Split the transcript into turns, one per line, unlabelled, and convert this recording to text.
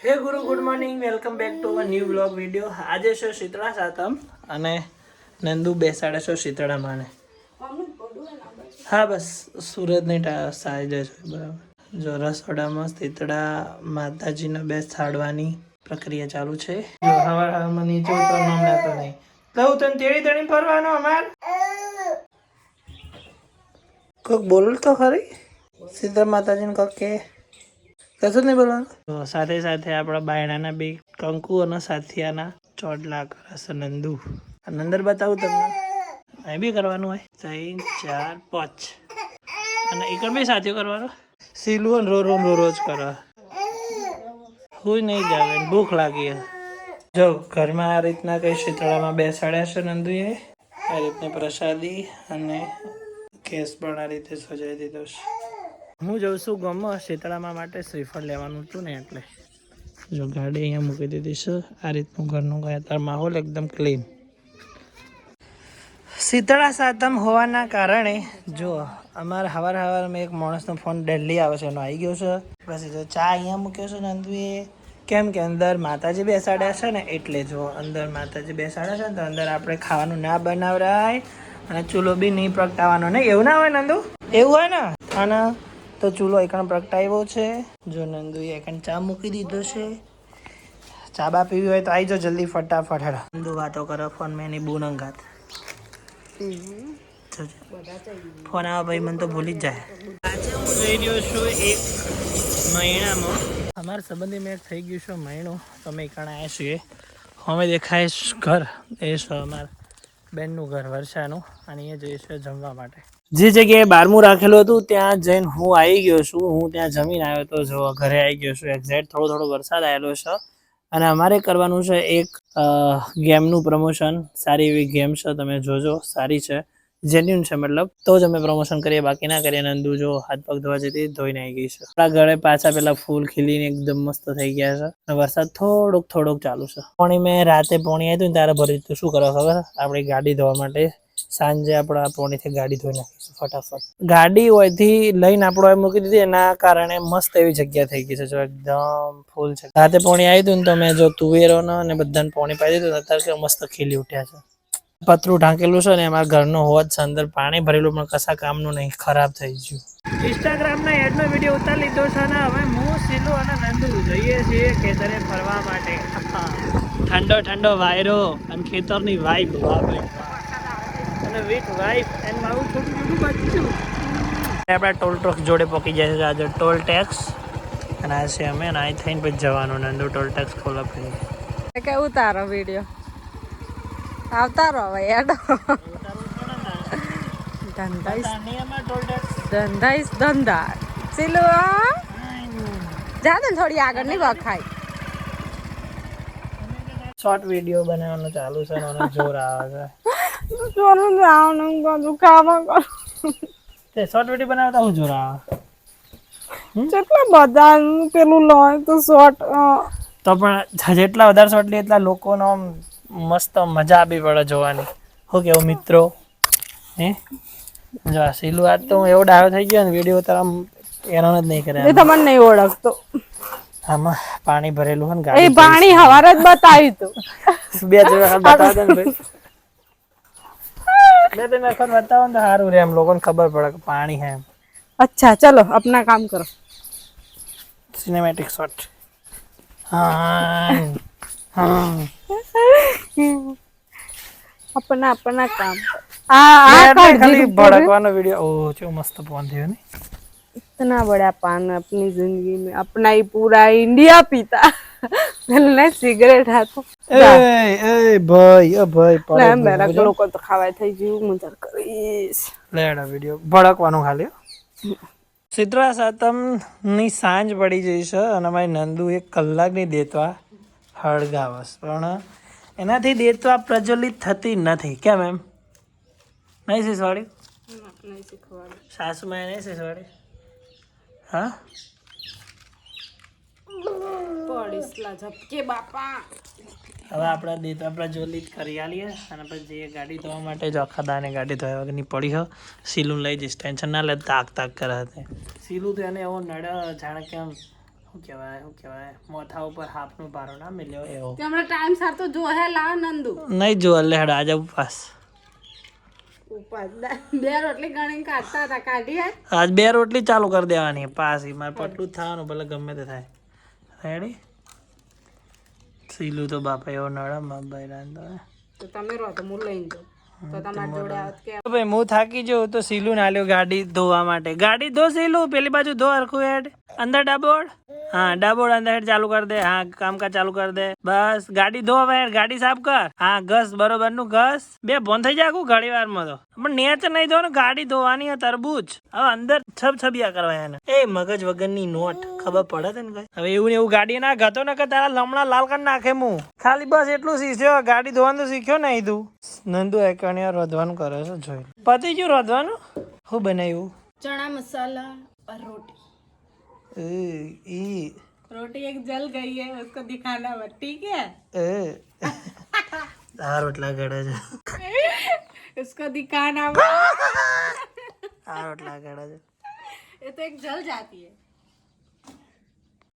હે ગુરુ good morning. Welcome back to a new blog video. આજે છે શીતળા સાતમ અને નંદુ બેસાડે છે શીતળા માને હા બસ સુરતની સાઈડ જ બરાબર. જો રસોડામાં શીતળા માતાજીને બેસાડવાની પ્રક્રિયા ચાલુ છે. જો હવાર હવારમાં નીચે ઉતરવાનું હમણાં તો નહીં. લઉં તને તેડી તેડી ફરવાનો અમાર. કોક બોલ તો ખરી? શીતળા માતાજીને કોઈક કે. કશું નહીં બોલવાનું સાથે સાથે આપણા બાયણાના બે કંકુ અને સાથિયાના ચોટલા કરશે નંદુ. અને અંદર બતાવું તમને. અહીં બી કરવાનું હોય. ત્રણ, ચાર, પાંચ. અને એક બી સાથીઓ કરવાનો. સીલું અને રો રો રો રોજ કરો. હું નહીં જાવે ભૂખ લાગી જો, ઘરમાં આ રીતના કઈ શીતળામાં બેસાડ્યા છે નંદુએ, આ રીતની પ્રસાદી અને કેસ પણ આ રીતે સજાવી દીધો છે. હું જઉં છું ગામમાં, શીતળામાં માટે શ્રીફળ લેવાનું હતું ને એટલે. જો ગાડી અહીંયા મૂકી દીધી છે, આ રીતનું ઘરનું ગયા તાર માહોલ એકદમ ક્લીન શીતળા સાતમ હોવાના કારણે, જો અમારા હવાર હવારમાં એક માણસનો ફોન ડેલી આવે છે, એનો આવી ગયો છે. પછી જો ચા અહીંયા મૂક્યો છે નંદુએ કેમ કે અંદર માતાજી બેસાડ્યા છે ને, એટલે જો અંદર માતાજી બેસાડ્યા છે ને, તો અંદર આપણે ખાવાનું ના બનાવરાય અને ચૂલો બી નહીં પ્રગટાવવાનો ને, એવું ના હોય નંદુ? એવું હોય ને? અને તો ચૂલો એકણ પ્રગટાવ્યો છે. જો નંદુએ એકણ ચા મૂકી દીધો છે. ચા બા પીવી હોય તો આવી જાઓ જલ્દી ફટાફટ હેડો. નંદુ વાતો કરો ફોન મેં એની બુનંગાત ફોન આવે ભાઈ, મને તો ભૂલી જ જાય. આજે હું જઈ રહ્યો છું એક મહિનામાં. અમારા સંબંધી મેં થઈ ગયું છે મહિનો. તમે એકણ આવ્યા છીએ. અમે દેખાય ઘર. એ છે અમારા બેનનું ઘર, વર્ષાનું. અને અહીંયા જઈએ છીએ જમવા માટે. જે જગ્યાએ બારમું રાખેલું હતું, ત્યાં જઈને હું આવી ગયો છું. હું ત્યાં જમીન આવ્યો હતો, જો ઘરે આવી ગયો છું. એક્ઝેક્ટ થોડો થોડો વરસાદ આવેલો છે. અને અમારે કરવાનું છે એક ગેમનું પ્રમોશન સારી એવી ગેમ છે, તમે જોજો. સારી છે. જેન્યુન છે, મતલબ. તો જ અમે પ્રમોશન કરીએ, બાકી ના કરીએ. નંદુ જો હાથ પગ ધોવા જતી ધોઈને આવી ગઈ છે. આપણા ઘરે પાછા પેલા ફૂલ ખીલીને એકદમ મસ્ત થઈ ગયા છે. અને વરસાદ થોડોક થોડોક ચાલુ છે. પાણી મેં રાતે પાણી આવ્યું ને ત્યારે ભરી શું કરવા ખબર? આપણી ગાડી ધોવા માટે. સાંજે આપણા પોણીથી ગાડી ધોઈ નાખીશું, ફટાફટ. ગાડી હોયથી લઈને આપણો મૂકી દીધી, એના કારણે મસ્ત એવી જગ્યા થઈ ગઈ છે, જો એકદમ ફૂલ છે. રાતે પોણી આવી હતું ને તો મેં જો તુવેરો ને બધાને પોણી પાઈ દીધું અત્યારે મસ્ત ખીલી ઉઠ્યા છે. પતરું ઢાંકેલું છે ને એમાં ઘરનો હોજ છે, અંદર પાણી ભરેલું, પણ કશા કામનું નહીં, ખરાબ થઈ ગયું. ઇન્સ્ટાગ્રામના એડનો વીડિયો ઉતાર લીધો છે ને, હવે હું સિલુ અને નંદુ જઈએ છીએ ખેતરે ફરવા માટે. ઠંડો ઠંડો વાયરો અને ખેતરની વાઇબ વાહ. અને વિથ વાઇફ એન્ડ મારું છોટું છોટું બચ્ચું આપણા ટોલ ટ્રક જોડે પહોંચી જાય છે આજે ટોલ ટેક્સ. અને આ છે અમે અને અહીં થઈને પછી જવાનું નંદુ ટોલ ટેક્સ ખોલા પછી.
કે ઉતારો વીડિયો આવતારો હવે એડો
ધંધા
ઇસ ધંધા ચીલું જા ને થોડી આગળ નહીં વખાય.
શોર્ટ વીડિયો બનાવવાનું ચાલુ છે મને જોર આવે છે.
ચોરું જવાનું બધું કામ કરું
તે શોર્ટ વીડિયો બનાવતા હું જોરા?
જેટલા બધા પેલું લોય તો શોર્ટ
તો પણ જેટલા વધારે શોર્ટ લે એટલા લોકોનો મસ્ત મજા બી પડે જોવાની. હું કેવું મિત્રો? હે? જો આ સીલું આ તો હું એવો ડાયો થઈ ગયો ને વીડિયો તારા આમ હેરાન જ નહીં કરે
એ તમને નહીં ઓળખતો.
આમાં પાણી ભરેલું હોય ને
એ પાણી હવારે જ બતાવ્યું તું.
બે ત્રણ વખત ભાઈ. બે ત્રણ વખત બતાવો ને તો સારું રે એમ લોકોને ખબર પડે કે પાણી હે એમ
अच्छा चलो अपना काम करो
સિનેમેટિક શોટ હા હા
अपना अपना काम आ आ
એટલે
कर
ખાલી
जीरो
ભડકવાનો વિડીયો ઓ ચો મસ્ત ફોન થયો ને
इतना बड़ा पान अपनी जिंदगी में अपना ही पूरा इंडिया पीता पहले सिगरेट हाथो
એ એ ભાઈ એ ભાઈ પડે
મેરા લોકો તો ખાવાય થઈ ગયું મજા કરીશ.
લેડા વીડિયો ભડકવાનું ખાલી શીતળા સાતમની સાંજ પડી જઈ છે અને મારી નંદુ એક કલાકની દેતવા હળગાવસ પણ એનાથી દેતવા પ્રજ્વલિત થતી નથી. કેમ એમ? નહીં શીસવાડી સાસુમાં નહીં શીસવાડી હા?
ઝપકે બાપા.
હવે આપણે જોલી પ્રજ્વલિત કરી આલીએ અને પછી જે ગાડી ધોવા માટે જો આખા દાને ગાડી ધોયા વગરની પડી હો. સીલું લઈ જઈશ ટેન્શન ના લે તાક તાક કરે તે સીલું તો એને એવો નડે જાણે કે આમ શું કહેવાય શું કહેવાય મોથા ઉપર હાફનો ભારો ના મળ્યો એવો.
તે હમણાં ટાઈમ સર તો જો હે લાવ નંદુ.
નહીં જો લે હેડ આજે ઉપવાસ.
ઉપર બે રોટલી ગણી કાઢતા હતા કાઢી
આજ બે રોટલી ચાલુ કરી દેવાની પાછી મારે પટલું જ થવાનું ભલે ગમે તે થાય. રેડી સીલું તો બાપા એવો નળામાં ભાઈ રાંધો
તો તમે રહો તો હું લઈને જાઉં. તો તમારી જોડે આવત કે
ભાઈ હું થાકી જઉં તો સીલું ના લ્યો ગાડી ધોવા માટે. ગાડી ધો સીલું પેલી બાજુ ધો હરખું હેડ. અંદર ડાબોડ હા ડાબોડ અંદર હેડ ચાલુ કર દે. હા કામકાજ ચાલુ કર દે. બસ ગાડી ધો હવે ગાડી સાફ કર. હા ઘસ બરોબરનું ઘસ. બે ફોન થઈ જાગું આખું વારમાં તો. પણ નેચ નહીં ધો ને ગાડી ધોવાની હે તરબૂચ. હવે અંદર છબ છબિયા કરવા એને. એ મગજ વગરની નોટ. ખબર પડે તને કઈ હવે એવું ને એવું ગાડી ના ગતો ને કે તારા લમણા લાલ કરી નાખે હું ખાલી બસ એટલું શીખ્યો ગાડી ધોવાનું તો શીખ્યો નહીં તું નંદુ એકણિયા રોધવાનું કરે છે જોઈ પતિ ગયું રોધવાનું શું બનાવ્યું
चना मसाला और रोटी
એ, ઈ,
रोटी एक जल गई है उसको दिखाना मत ठीक है
એ. આ રોટલા ઘડે છે
उसको दिखाना मत
આ રોટલા ઘડે છે
ये तो एक जल जाती है